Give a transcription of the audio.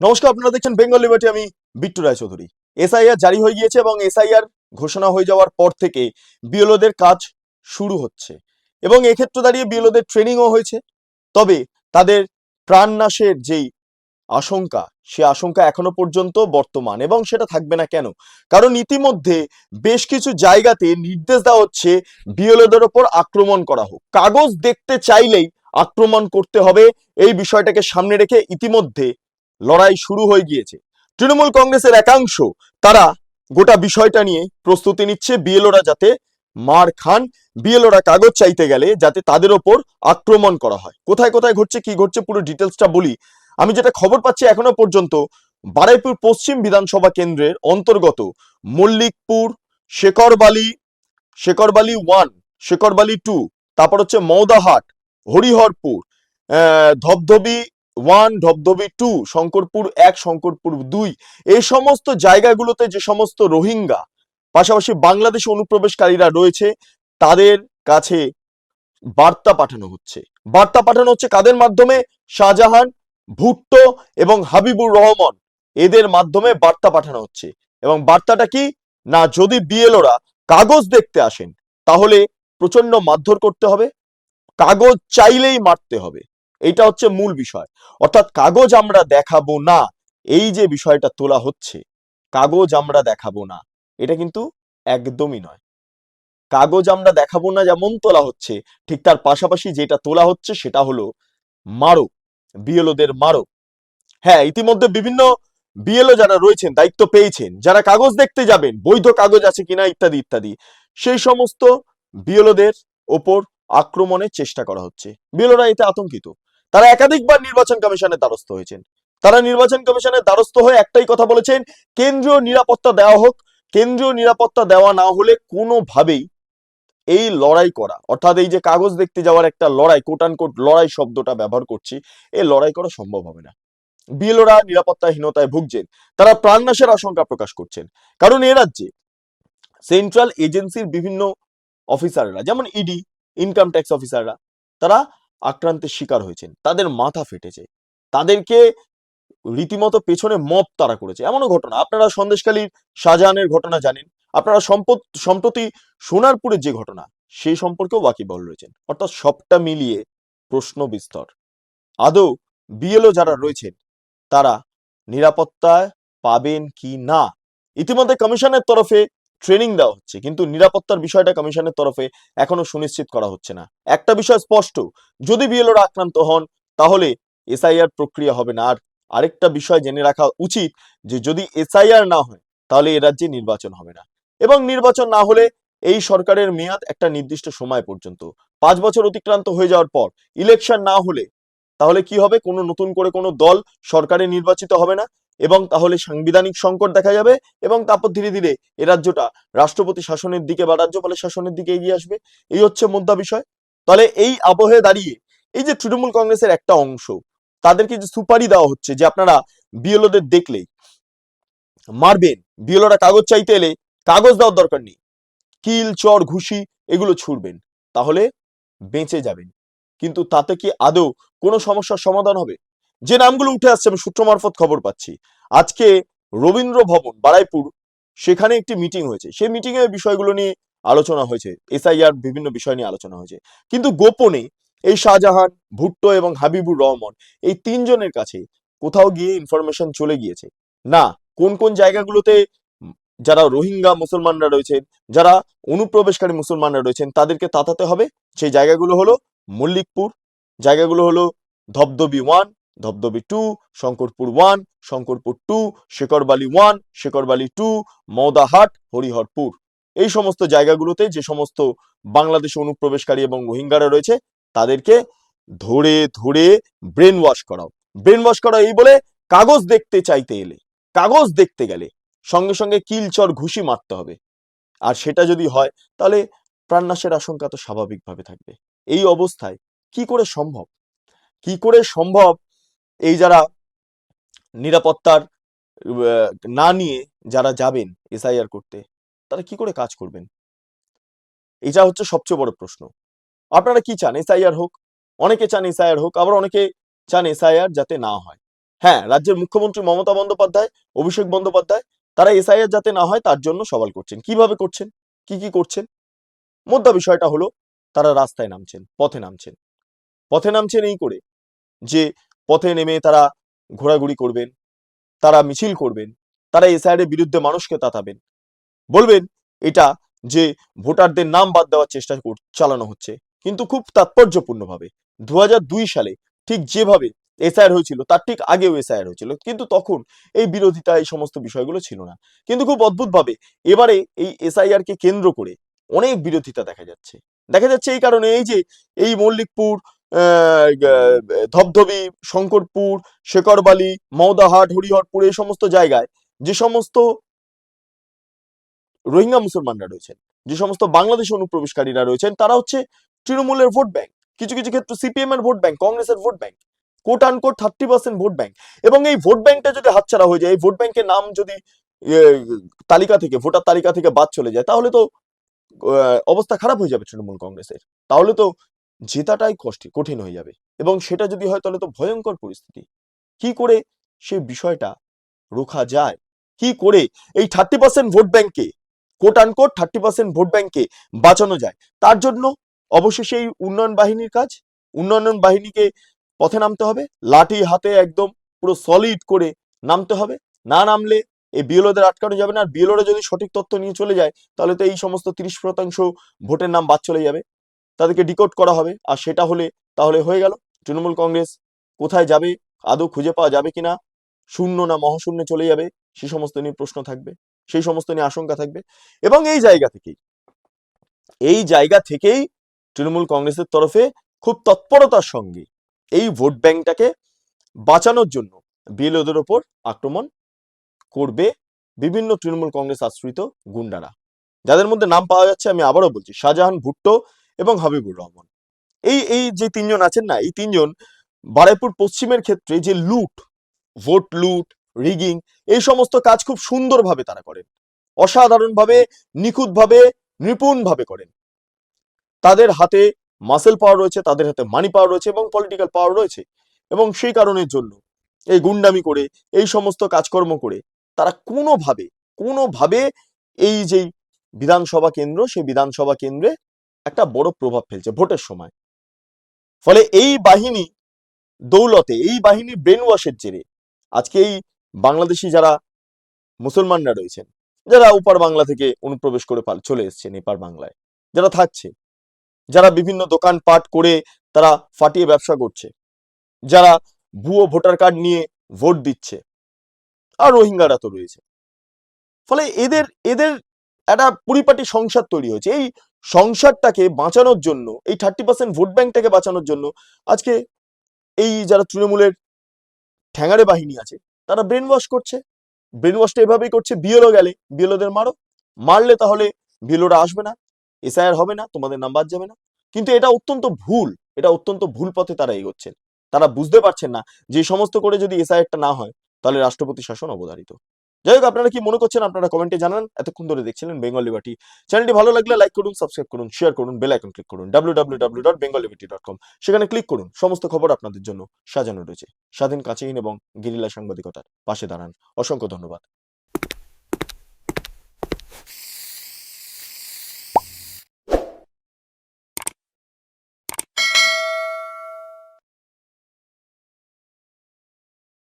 নমস্কার, আপনারা দেখছেন বেঙ্গল লিবার্টি আমি বিট্টু রায়চৌধুরী। এসআইআর জারি হয়ে গিয়েছে এবং এসআইআর ঘোষণা হয়ে যাওয়ার পর থেকে বিএলওদের কাজ শুরু হচ্ছে এবং এক্ষেত্রে দাঁড়িয়ে বিএলওদের ট্রেনিংও হয়েছে। তবে তাদের প্রাণনাশের যেই আশঙ্কা, সে আশঙ্কা এখনও পর্যন্ত বর্তমান এবং সেটা থাকবে না কেন? কারণ ইতিমধ্যে বেশ কিছু জায়গাতে নির্দেশ দেওয়া হচ্ছে বিএলওদের ওপর আক্রমণ করা হোক। কাগজ দেখতে চাইলেই আক্রমণ করতে হবে, এই বিষয়টাকে সামনে রেখে ইতিমধ্যে লড়াই শুরু হয়ে গিয়েছে। তৃণমূল কংগ্রেসের একাংশ, তারা গোটা বিষয়টা নিয়ে প্রস্তুতি নিচ্ছে বিএলওরা যাতে মার খান। বিএলওরা কাগজ চাইতে গেলে যাতে তাদের ওপর আক্রমণ করা হয়। কোথায় কোথায় ঘটছে, কি ঘটছে, পুরো ডিটেলসটা বলি। আমি যেটা খবর পাচ্ছি এখনও পর্যন্ত, বারাইপুর পশ্চিম বিধানসভা কেন্দ্রের অন্তর্গত মল্লিকপুর শেকরবালি শেকরবালি ওয়ান শেকরবালি টু, তারপর হচ্ছে মৌদাহাট হরিহরপুর ধবধবি ওয়ান, ধবধবি টু, শঙ্করপুর এক, শঙ্করপুর দুই, এই সমস্ত জায়গাগুলোতে যে সমস্ত রোহিঙ্গা, পাশাপাশি বাংলাদেশে অনুপ্রবেশকারীরা রয়েছে, তাদের কাছে বার্তা পাঠানো হচ্ছে। বার্তা পাঠানো হচ্ছে কাদের মাধ্যমে? শাহজাহান, ভুট্টো এবং হাবিবুর রহমান এদের মাধ্যমে বার্তা পাঠানো হচ্ছে। এবং বার্তাটা কি? না, যদি বিএলওরা কাগজ দেখতে আসেন, তাহলে প্রচণ্ড মারধর করতে হবে। কাগজ চাইলেই মারতে হবে। এইটা হচ্ছে মূল বিষয়। অর্থাৎ কাগজ আমরা দেখাবো না, এই যে বিষয়টা তোলা হচ্ছে, কাগজ আমরা দেখাবো না, এটা কিন্তু একদমই নয়। কাগজ আমরা দেখাবো না যেমন তোলা হচ্ছে, ঠিক তার পাশাপাশি যেটা তোলা হচ্ছে সেটা হলো মারো, বিএলওদের মারো। হ্যাঁ ইতিমধ্যে বিভিন্ন বিএলও যারা রয়েছেন, দায়িত্ব পেয়েছেন, যারা কাগজ দেখতে যাবেন, বৈধ কাগজ আছে কিনা ইত্যাদি ইত্যাদি, সেই সমস্ত বিএলওদের ওপর আক্রমণের চেষ্টা করা হচ্ছে। বিএলওরা এতে আতঙ্কিত। তারা একাধিকবার নির্বাচন কমিশনের দ্বারস্থ হয়েছেন। তারা নির্বাচন কমিশনের দ্বারস্থ হয়ে একটাই কথা বলেছেন, কেন্দ্রীয় নিরাপত্তা দেওয়া হোক, কেন্দ্রীয় নিরাপত্তা দেওয়া না হলে কোনোভাবেই এই লড়াই করা, অর্থাৎ এই যে কাগজ দেখতে যাওয়ার একটা লড়াই কোটান কোট লড়াই শব্দটা ব্যবহার করছি এই লড়াই করা সম্ভব হবে না। বিএলওরা নিরাপত্তাহীনতায় ভুগছেন, তারা প্রাণনাশের আশঙ্কা প্রকাশ করছেন, কারণ এ রাজ্যে সেন্ট্রাল এজেন্সির বিভিন্ন অফিসাররা যেমন ইডি ইনকাম ট্যাক্স অফিসাররা তারা আক্রান্তের শিকার হয়েছেন। তাদের মাথা ফেটেছে। তাদেরকে রীতিমতো পেছনে মপ তারা করেছে। এমনও ঘটনা। আপনারা সন্দেশখালীর শাহজাহানের ঘটনা জানেন। আপনারা সম্পদ, সম্প্রতি সোনারপুরের যে ঘটনা সেই সম্পর্কেও বাকিবল রয়েছেন। অর্থাৎ সবটা মিলিয়ে প্রশ্ন বিস্তর। আদৌ বিএলও যারা রয়েছেন, তারা নিরাপত্তায় পাবেন কি না? ইতিমধ্যে কমিশনের তরফে ট্রেনিং দেওয়া হচ্ছে, কিন্তু নিরাপত্তার বিষয়টা কমিশনের তরফে এখনও সুনিশ্চিত করা হচ্ছে না। একটা বিষয় স্পষ্ট, যদি বিএলওরা আক্রান্ত হন, তাহলে এসআইআর প্রক্রিয়া হবে না। আর আরেকটা বিষয় জেনে রাখা উচিত যে, যদি এসআইআর না হয়, তাহলে এ রাজ্যে নির্বাচন হবে না। এবং নির্বাচন না হলে এই সরকারের মেয়াদ একটা নির্দিষ্ট সময় পর্যন্ত। পাঁচ বছর অতিক্রান্ত হয়ে যাওয়ার পর ইলেকশন না হলে, তাহলে কি হবে? কোনো নতুন করে কোনো দল সরকারে নির্বাচিত হবে না। এবং তাহলে সাংবিধানিক সংকট দেখা যাবে এবং তারপর ধীরে ধীরে এ রাজ্যটা রাষ্ট্রপতি শাসনের দিকে বা রাজ্যপালের শাসনের দিকে এগিয়ে আসবে। এই হচ্ছে মুদ্রা বিষয়। তাহলে এই আবহে দাঁড়িয়ে এই যে তৃণমূল কংগ্রেসের একটা অংশ, তাদেরকে যে সুপারি দেওয়া হচ্ছে যে আপনারা বিএলওদের দেখলেই মারবেন, বিএলওরা কাগজ চাইতে এলে কাগজ দেওয়ার দরকার নেই। কিল, চর, ঘুষি এগুলো ছুড়বেন, তাহলে বেঁচে যাবেন। কিন্তু তাতে কি আদৌ কোনো সমস্যার সমাধান হবে? যে নামগুলো উঠে আসছে আমি সূত্র মারফত খবর পাচ্ছি। আজকে রবীন্দ্র ভবন, বারাইপুর, সেখানে একটি মিটিং হয়েছে। সেই মিটিং এ বিষয়গুলো নিয়ে আলোচনা হয়েছে। এসআইআর বিভিন্ন বিষয় নিয়ে আলোচনা হয়েছে। কিন্তু গোপনে এই শাহজাহান, ভুট্টো এবং হাবিবুর রহমান এই তিনজনের কাছে কোথাও গিয়ে ইনফরমেশন চলে গিয়েছে। না, কোন কোন জায়গাগুলোতে যারা রোহিঙ্গা মুসলমানরা রয়েছেন, যারা অনুপ্রবেশকারী মুসলমানরা রয়েছেন, তাদেরকে তাতাতে হবে। সেই জায়গাগুলো হলো মল্লিকপুর, জায়গাগুলো হলো Dhabdhabi one Dhabdhabi two, Shankarpur one Shankarpur two Shekarbali one Shekarbali two Moudahat Hariharpur. এই সমস্ত জায়গাগুলোতে যে সমস্ত বাংলাদেশে অনুপ্রবেশকারী এবং রোহিঙ্গারা রয়েছে, তাদেরকে ধরে ধরে ব্রেন ওয়াশ করাও। ব্রেন ওয়াশ করা এই বলে কাগজ দেখতে চাইতে এলে, কাগজ দেখতে গেলে সঙ্গে সঙ্গে কিলচর ঘুষি মারতে হবে। আর সেটা যদি হয়, তাহলে প্রাণনাশের আশঙ্কা তো স্বাভাবিকভাবে থাকবে। এই অবস্থায় কি করে সম্ভব? কি করে সম্ভব এই যারা নিরাপত্তার না নিয়ে যারা যাবেন এসআইআর করতে, তারা কি করে কাজ করবেন? এটা হচ্ছে সবচেয়ে বড় প্রশ্ন। আপনারা কি চান এসআইআর হোক? অনেকে চান এসআইআর হোক, আবার অনেকে চান এসআইআর যাতে না হয়। হ্যাঁ রাজ্যের মুখ্যমন্ত্রী মমতা বন্দ্যোপাধ্যায়, অভিষেক বন্দ্যোপাধ্যায়, তারা এসআইআর যাতে না হয় তার জন্য সওয়াল করছেন। কীভাবে করছেন? কি কি করছেন? মোদ্দা বিষয়টা হলো, তারা রাস্তায় নামছেন, পথে নামছেন। পথে নামছেন এই করে যে পথে নেমে তারা ঘোরাঘুরি করবেন, তারা মিছিল করবেন, তারা এসআইআর এর বিরুদ্ধে মানুষকে তাতাবেন। বলবেন, এটা যে ভোটারদের নাম বাদ দেওয়ার চেষ্টা চালানো হচ্ছে, কিন্তু খুব তাৎপর্যপূর্ণভাবে। দু দুই সালে ঠিক যেভাবে এসআইআর হয়েছিল, তার ঠিক আগেও এসআইআর হয়েছিল, কিন্তু তখন এই বিরোধিতা, এই সমস্ত বিষয়গুলো ছিল না। কিন্তু খুব অদ্ভুতভাবে এবারে এই এসআইআর কে কেন্দ্র করে অনেক বিরোধিতা দেখা যাচ্ছে। দেখা যাচ্ছে এই কারণে এই যে এই মল্লিকপুর ধবধবি, শঙ্করপুর শেকরবালি মৌদাহাট হরিহরপুর, এই সমস্ত জায়গায় যে সমস্ত রোহিঙ্গা মুসলমানরা রয়েছেন, যে সমস্ত বাংলাদেশ অনুপ্রবেশকারীরা রয়েছেন, তারা হচ্ছে তৃণমূলের ভোট ব্যাংক। কিছু কিছু ক্ষেত্রে সিপিএম এর ভোট ব্যাংক, কংগ্রেসের vote bank quote unquote thirty percent vote bank. এবং এই ভোট ব্যাংকটা যদি হাতছাড়া হয়ে যায়, এই ভোট ব্যাংকের নাম যদি তালিকা থেকে, ভোটার তালিকা থেকে বাদ চলে যায়, তাহলে তো অবস্থা খারাপ হয়ে যাবে তৃণমূল কংগ্রেসের। তাহলে তো জেতাটাই কষ্ট, কঠিন হয়ে যাবে। এবং সেটা যদি হয় তাহলে তো ভয়ঙ্কর পরিস্থিতি। কি করে সে বিষয়টা রোখা যায়? কি করে এই থার্টি পার্সেন্ট ভোট ব্যাংকে quote unquote thirty percent vote ব্যাংকে বাঁচানো যায়? তার জন্য অবশেষে এই উন্নয়ন বাহিনীর কাজ, উন্নয়ন বাহিনীকে পথে নামতে হবে। লাঠি হাতে একদম পুরো সলিড করে নামতে হবে। না নামলে এই বিএলওদের আটকানো যাবে না। আর বিএলওরা যদি সঠিক তথ্য নিয়ে চলে যায়, তাহলে তো এই সমস্ত তিরিশ শতাংশ ভোটের নাম বাদ চলে যাবে। তাদেরকে ডিকোড করা হবে। আর সেটা হলে তাহলে হয়ে গেল। তৃণমূল কংগ্রেস কোথায় যাবে? আদৌ খুঁজে পাওয়া যাবে কিনা? শূন্য না মহাশূন্যে চলে যাবে? সেই সমস্ত নিয়ে প্রশ্ন থাকবে। সেই সমস্ত নিয়ে আশঙ্কা থাকবে। এবং এই জায়গা থেকেই, এই জায়গা থেকেই তৃণমূল কংগ্রেসের তরফে খুব তৎপরতার সঙ্গে এই ভোট ব্যাংকটাকে বাঁচানোর জন্য বিএলওদের ওপর আক্রমণ করবে বিভিন্ন তৃণমূল কংগ্রেস আশ্রিত গুন্ডারা। যাদের মধ্যে নাম পাওয়া যাচ্ছে, আমি আবারও বলছি, শাহজাহান ভুট্টো এবং হাবিবুর রহমান। এই এই যে তিনজন আছেন না, এই তিনজন বারাইপুর পশ্চিমের ক্ষেত্রে যে লুট, ভোট লুট রিগিং এই সমস্ত কাজ খুব সুন্দরভাবে তারা করেন। অসাধারণভাবে, নিখুঁতভাবে, নিপুণভাবে করেন। তাদের হাতে মাসেল পাওয়ার রয়েছে, তাদের হাতে মানি পাওয়ার রয়েছে এবং পলিটিক্যাল পাওয়ার রয়েছে। এবং সেই কারণের জন্য এই গুন্ডামি করে, এই সমস্ত কাজকর্ম করে তারা কোনোভাবে কোনোভাবে এই যে বিধানসভা কেন্দ্র, সেই বিধানসভা কেন্দ্রে একটা বড় প্রভাব ফেলছে ভোটের সময়। ফলে এই বাহিনী দৌলতে, এই বাহিনীর ব্রেন ওয়াশের জেরে আজকে এই বাংলাদেশি যারা মুসলমানরা রয়েছেন, যারা উপার বাংলা থেকে অনুপ্রবেশ করে চলে এসছেন এপার বাংলায়, যারা থাকছে, যারা বিভিন্ন দোকান পাট করে তারা ফাটিয়ে ব্যবসা করছে, যারা ভুয়ো ভোটার কার্ড নিয়ে ভোট দিচ্ছে, আর রোহিঙ্গারা তো রয়েছে। ফলে এদের এদের একটা পরিপাটি সংসার তৈরি হয়েছে। এই সংসারটাকে বাঁচানোর জন্য, এই থার্টি পার্সেন্ট ভোট ব্যাংকটাকে বাঁচানোর জন্য আজকে এই যারা তৃণমূলের ঠ্যাঙারে বাহিনী আছে, তারা ব্রেন ওয়াশ করছে। ব্রেন ওয়াশটা এভাবেই করছে বিএলও গেলে বিএলওদের মারো। মারলে তাহলে বিএলওরা আসবে না এসআইআর হবে না, তোমাদের নাম বাদ যাবে না। কিন্তু এটা অত্যন্ত ভুল, এটা অত্যন্ত ভুল পথে তারা এগোচ্ছেন। তারা বুঝতে পারছেন না যে সমস্ত করে যদি এসআইআরটা না হয়, তাহলে রাষ্ট্রপতি শাসন অবধারিত। যাই হোক, আপনারা কি মনে করছেন আপনারা কমেন্টে জানান। এতক্ষণ ধরে দেখছিলেন বেঙ্গল লিবার্টি চ্যানেলটি ভালো লাগলে লাইক করুন সাবস্ক্রাইব করুন শেয়ার করুন বেল আইকন ক্লিক করুন, www.bengalliberty.com সেখানে ক্লিক করুন, সমস্ত খবর আপনাদের জন্য সাজানো রয়েছে। স্বাধীন, কাছেহীন এবং গেরিলা সাংবাদিকতার পাশে দাঁড়ান। অসংখ্য ধন্যবাদ।